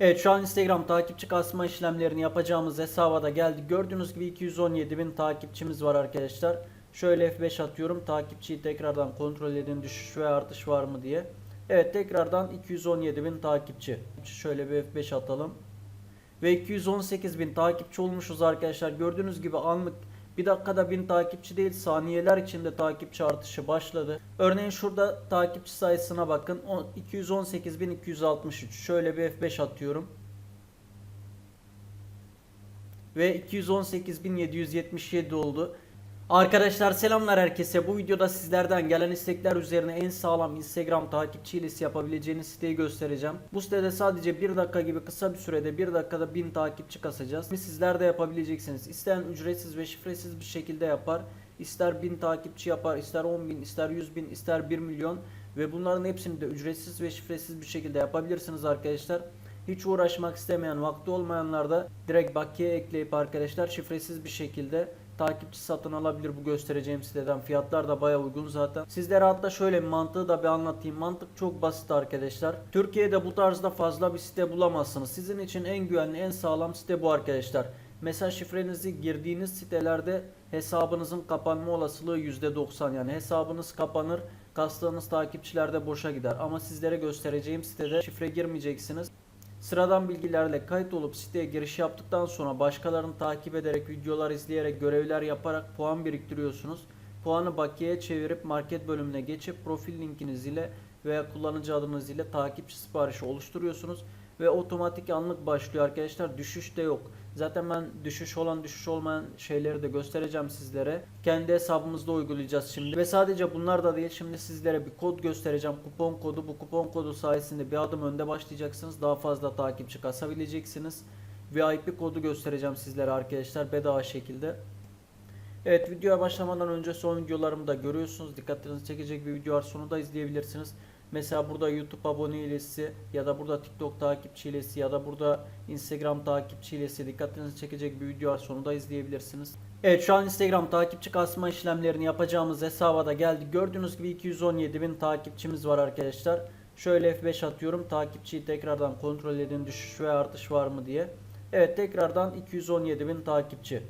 Evet şu an Instagram takipçi kasma işlemlerini yapacağımız hesaba da geldik. Gördüğünüz gibi 217 bin takipçimiz var arkadaşlar. Şöyle F5 atıyorum. Takipçiyi tekrardan kontrol edin düşüş ve artış var mı diye. Evet tekrardan 217 bin takipçi. Şöyle bir F5 atalım. Ve 218 bin takipçi olmuşuz arkadaşlar. Gördüğünüz gibi anlık bir dakikada 1000 takipçi değil saniyeler içinde takipçi artışı başladı. Örneğin şurada takipçi sayısına bakın. 218.263. Şöyle bir F5 atıyorum. Ve 218.777 oldu. Arkadaşlar selamlar herkese. Bu videoda sizlerden gelen istekler üzerine en sağlam Instagram takipçi ilesi yapabileceğiniz siteyi göstereceğim. Bu sitede sadece 1 dakika gibi kısa bir sürede 1 dakikada 1000 takipçi kasacağız. Sizler de yapabileceksiniz. İsteyen ücretsiz ve şifresiz bir şekilde yapar. İster 1000 takipçi yapar, ister 10 bin, ister 100 bin, ister 1 milyon. Ve bunların hepsini de ücretsiz ve şifresiz bir şekilde yapabilirsiniz arkadaşlar. Hiç uğraşmak istemeyen, vakti olmayanlar da direkt bakiye ekleyip arkadaşlar şifresiz bir şekilde takipçi satın alabilir bu göstereceğim siteden. Fiyatlar da baya uygun zaten. Sizlere hatta şöyle mantığı da bir anlatayım. Mantık çok basit arkadaşlar. Türkiye'de bu tarzda fazla bir site bulamazsınız. Sizin için en güvenli, en sağlam site bu arkadaşlar. Mesaj şifrenizi girdiğiniz sitelerde hesabınızın kapanma olasılığı %90 yani hesabınız kapanır kastığınız takipçiler de boşa gider ama sizlere göstereceğim sitede şifre girmeyeceksiniz Sıradan bilgilerle kayıt olup siteye giriş yaptıktan sonra başkalarını takip ederek, videolar izleyerek, görevler yaparak puan biriktiriyorsunuz. Puanı bakiyeye çevirip market bölümüne geçip profil linkiniz ile veya kullanıcı adınız ile takipçi siparişi oluşturuyorsunuz ve otomatik anlık başlıyor arkadaşlar. Düşüş de yok. Zaten ben düşüş olan düşüş olmayan şeyleri de göstereceğim sizlere. Kendi hesabımızda uygulayacağız şimdi. Ve sadece bunlar da değil. Şimdi sizlere bir kod göstereceğim. Kupon kodu. Bu kupon kodu sayesinde bir adım önde başlayacaksınız. Daha fazla takipçi kasabileceksiniz. VIP kodu göstereceğim sizlere arkadaşlar bedava şekilde. Evet videoya başlamadan önce son videolarımı da görüyorsunuz. Dikkatinizi çekecek bir video var. Sonu da izleyebilirsiniz. Mesela burada YouTube abone ya da burada TikTok takipçi ya da burada Instagram takipçi ilesi dikkatinizi çekecek bir video var. Sonu da izleyebilirsiniz. Evet şu an Instagram takipçi kasma işlemlerini yapacağımız hesaba da geldik. Gördüğünüz gibi 217 bin takipçimiz var arkadaşlar. Şöyle F5 atıyorum. Takipçiyi tekrardan kontrol edin düşüş ve artış var mı diye. Evet tekrardan 217 bin takipçi.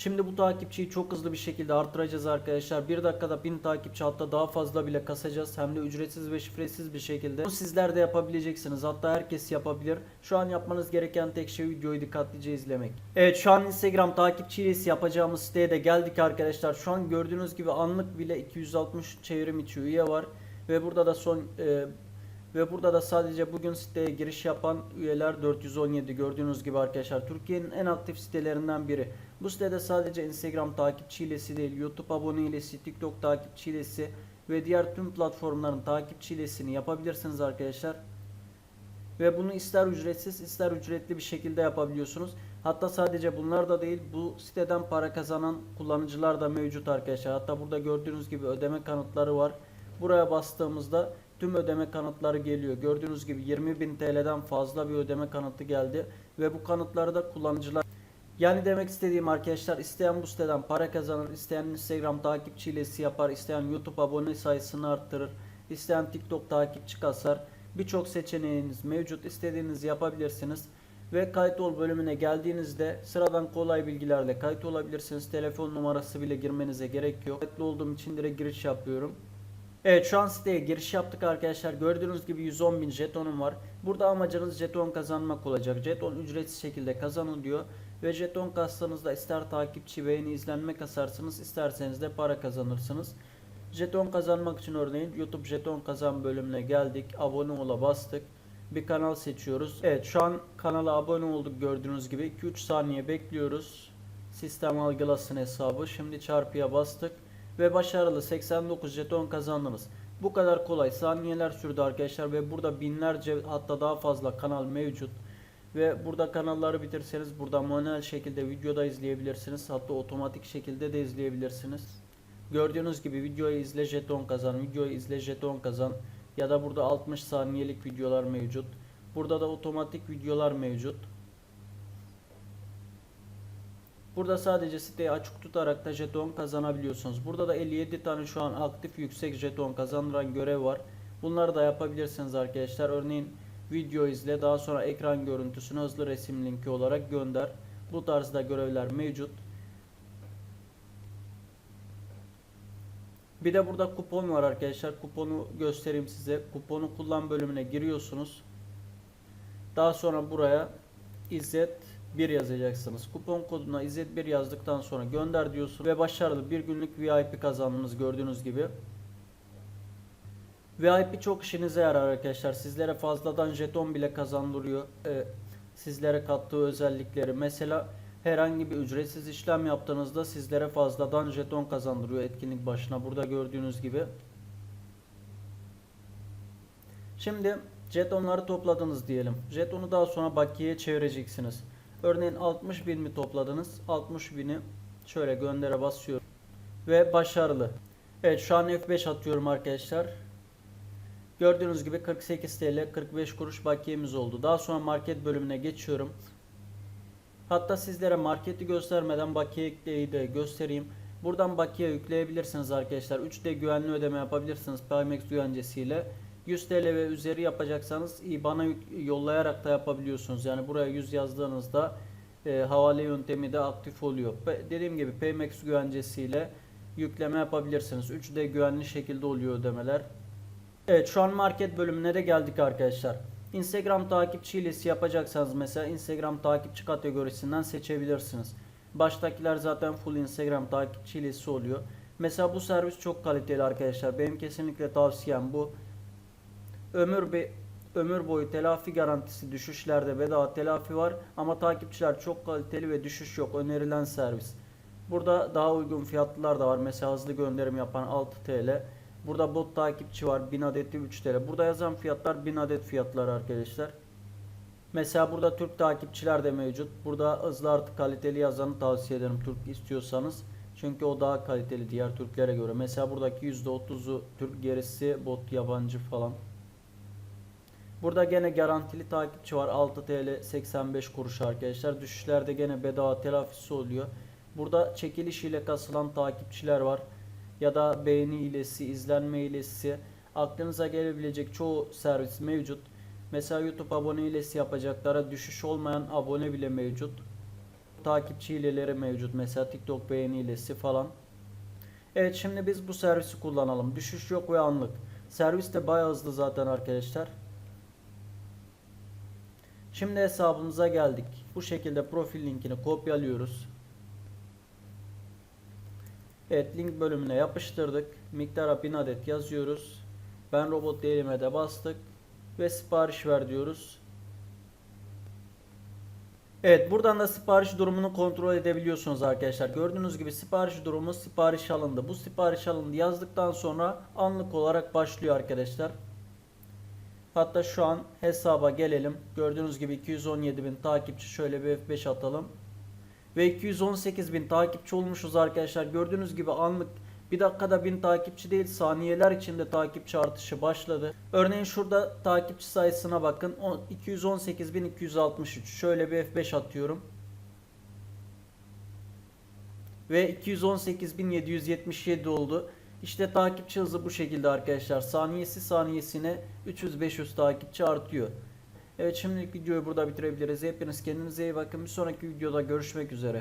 Şimdi bu takipçiyi çok hızlı bir şekilde arttıracağız arkadaşlar. 1 dakikada 1000 takipçi hatta daha fazla bile kasacağız. Hem de ücretsiz ve şifresiz bir şekilde. Bu sizler de yapabileceksiniz. Hatta herkes yapabilir. Şu an yapmanız gereken tek şey videoyu dikkatlice izlemek. Evet şu an Instagram takipçi ilesi yapacağımız siteye de geldik arkadaşlar. Şu an gördüğünüz gibi anlık bile 260 çevrim içi üye var. Ve burada da son e, ve burada da sadece bugün siteye giriş yapan üyeler 417 gördüğünüz gibi arkadaşlar. Türkiye'nin en aktif sitelerinden biri. Bu sitede sadece Instagram takipçi ilesi değil, YouTube abone ilesi, TikTok takipçi ilesi ve diğer tüm platformların takipçi ilesini yapabilirsiniz arkadaşlar. Ve bunu ister ücretsiz ister ücretli bir şekilde yapabiliyorsunuz. Hatta sadece bunlar da değil bu siteden para kazanan kullanıcılar da mevcut arkadaşlar. Hatta burada gördüğünüz gibi ödeme kanıtları var. Buraya bastığımızda tüm ödeme kanıtları geliyor. Gördüğünüz gibi 20.000 TL'den fazla bir ödeme kanıtı geldi. Ve bu kanıtları da kullanıcılar yani demek istediğim arkadaşlar isteyen bu siteden para kazanır, isteyen Instagram takipçi ilesi yapar, isteyen YouTube abone sayısını arttırır, isteyen TikTok takipçi kasar. Birçok seçeneğiniz mevcut. İstediğinizi yapabilirsiniz. Ve kayıt ol bölümüne geldiğinizde sıradan kolay bilgilerle kayıt olabilirsiniz. Telefon numarası bile girmenize gerek yok. Kayıtlı olduğum için direkt giriş yapıyorum. Evet şu an siteye giriş yaptık arkadaşlar. Gördüğünüz gibi 110 bin jetonum var. Burada amacınız jeton kazanmak olacak. Jeton ücretsiz şekilde kazanın diyor. Ve jeton kastığınızda ister takipçi beğeni izlenme kasarsınız isterseniz de para kazanırsınız. Jeton kazanmak için örneğin YouTube jeton kazan bölümüne geldik. Abone ola bastık. Bir kanal seçiyoruz. Evet şu an kanala abone olduk gördüğünüz gibi. 2-3 saniye bekliyoruz. Sistem algılasın hesabı. Şimdi çarpıya bastık. Ve başarılı 89 jeton kazandınız. Bu kadar kolay saniyeler sürdü arkadaşlar ve burada binlerce hatta daha fazla kanal mevcut. Ve burada kanalları bitirseniz burada manuel şekilde videoda izleyebilirsiniz. Hatta otomatik şekilde de izleyebilirsiniz. Gördüğünüz gibi videoyu izle jeton kazan, videoyu izle jeton kazan ya da burada 60 saniyelik videolar mevcut. Burada da otomatik videolar mevcut. Burada sadece siteyi açık tutarak da jeton kazanabiliyorsunuz. Burada da 57 tane şu an aktif yüksek jeton kazandıran görev var. Bunları da yapabilirsiniz arkadaşlar. Örneğin video izle. Daha sonra ekran görüntüsünü hızlı resim linki olarak gönder. Bu tarzda görevler mevcut. Bir de burada kupon var arkadaşlar. Kuponu göstereyim size. Kuponu kullan bölümüne giriyorsunuz. Daha sonra buraya İzzet 1 yazacaksınız. Kupon koduna İzzet 1 yazdıktan sonra gönder diyorsunuz ve başarılı bir günlük VIP kazandınız gördüğünüz gibi. VIP çok işinize yarar arkadaşlar. Sizlere fazladan jeton bile kazandırıyor. Ee, sizlere kattığı özellikleri. Mesela herhangi bir ücretsiz işlem yaptığınızda sizlere fazladan jeton kazandırıyor etkinlik başına. Burada gördüğünüz gibi. Şimdi jetonları topladınız diyelim. Jetonu daha sonra bakiyeye çevireceksiniz. Örneğin 60 bin mi topladınız? 60 bini şöyle göndere basıyorum. Ve başarılı. Evet şu an F5 atıyorum arkadaşlar. Gördüğünüz gibi 48 TL 45 kuruş bakiyemiz oldu. Daha sonra market bölümüne geçiyorum. Hatta sizlere marketi göstermeden bakiye ekleyi de göstereyim. Buradan bakiye yükleyebilirsiniz arkadaşlar. 3D güvenli ödeme yapabilirsiniz Pimax güvencesiyle. 100 TL ve üzeri yapacaksanız IBAN'a yollayarak da yapabiliyorsunuz. Yani buraya 100 yazdığınızda e, havale yöntemi de aktif oluyor. Pe- dediğim gibi Paymax güvencesiyle yükleme yapabilirsiniz. 3D güvenli şekilde oluyor ödemeler. Evet şu an market bölümüne de geldik arkadaşlar. Instagram takipçi hilesi yapacaksanız mesela Instagram takipçi kategorisinden seçebilirsiniz. Baştakiler zaten full Instagram takipçi hilesi oluyor. Mesela bu servis çok kaliteli arkadaşlar. Benim kesinlikle tavsiyem bu. Ömür be ömür boyu telafi garantisi düşüşlerde bedava telafi var ama takipçiler çok kaliteli ve düşüş yok önerilen servis. Burada daha uygun fiyatlılar da var. Mesela hızlı gönderim yapan 6 TL. Burada bot takipçi var 1000 adeti 3 TL. Burada yazan fiyatlar 1000 adet fiyatlar arkadaşlar. Mesela burada Türk takipçiler de mevcut. Burada hızlı artı kaliteli yazanı tavsiye ederim Türk istiyorsanız. Çünkü o daha kaliteli diğer Türklere göre. Mesela buradaki %30'u Türk gerisi bot yabancı falan. Burada gene garantili takipçi var 6 TL 85 kuruş arkadaşlar. Düşüşlerde gene bedava telafisi oluyor. Burada çekiliş ile kasılan takipçiler var. Ya da beğeni hilesi, izlenme hilesi. Aklınıza gelebilecek çoğu servis mevcut. Mesela YouTube abone hilesi yapacaklara düşüş olmayan abone bile mevcut. Takipçi hileleri mevcut. Mesela TikTok beğeni hilesi falan. Evet şimdi biz bu servisi kullanalım. Düşüş yok ve anlık. Servis de bayağı hızlı zaten arkadaşlar. Şimdi hesabımıza geldik. Bu şekilde profil linkini kopyalıyoruz. Evet link bölümüne yapıştırdık. Miktara 1000 adet yazıyoruz. Ben robot değilime de bastık. Ve sipariş ver diyoruz. Evet buradan da sipariş durumunu kontrol edebiliyorsunuz arkadaşlar. Gördüğünüz gibi sipariş durumu sipariş alındı. Bu sipariş alındı yazdıktan sonra anlık olarak başlıyor arkadaşlar. Hatta şu an hesaba gelelim. Gördüğünüz gibi 217 bin takipçi şöyle bir F5 atalım. Ve 218 bin takipçi olmuşuz arkadaşlar. Gördüğünüz gibi anlık bir dakikada 1000 takipçi değil saniyeler içinde takipçi artışı başladı. Örneğin şurada takipçi sayısına bakın. 218.263. Şöyle bir F5 atıyorum. Ve 218.777 oldu. İşte takipçi hızı bu şekilde arkadaşlar. Saniyesi saniyesine 300-500 takipçi artıyor. Evet şimdilik videoyu burada bitirebiliriz. Hepiniz kendinize iyi bakın. Bir sonraki videoda görüşmek üzere.